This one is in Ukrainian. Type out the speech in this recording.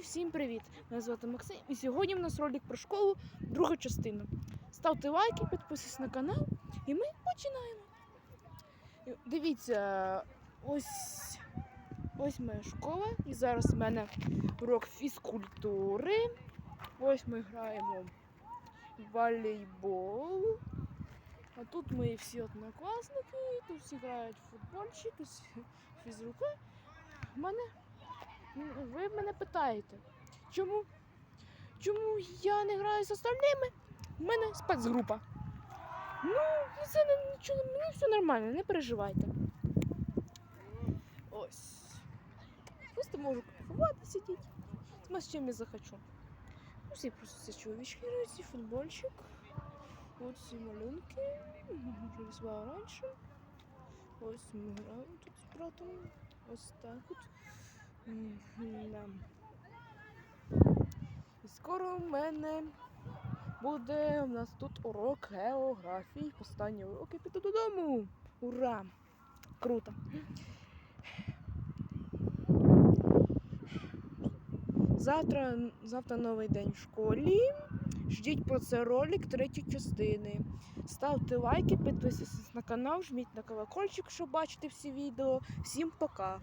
всім привіт! Мене звати Максим, і сьогодні в нас ролик про школу, друга частина. Ставте лайки, підписуйтесь на канал, і ми починаємо. Дивіться, ось, ось моя школа, і зараз в мене урок фізкультури. Ось ми граємо в волейбол. А тут мої всі однокласники, тут всі грають в футбольчик, фізрука. В мене Ви мене питаєте, чому, чому я не граю з остальними? У мене спецгрупа. Ну, це не, нічого, мені все нормально, не переживайте. Ось. Просто можу кайфувати, сидіти. З чим я захочу. Ну, всі просто це чоловічки і футбольчик. Ось ці малюнки. Ось ми граємо тут з братом. Ось так от. І скоро в мене буде у нас тут урок географії. Останній урок і піду додому. Ура! Круто! Завтра, завтра новий день в школі. Ждіть про це ролик третьої частини. Ставте лайки, підписуйтесь на канал, жміть на колокольчик, щоб бачити всі відео. Всім пока!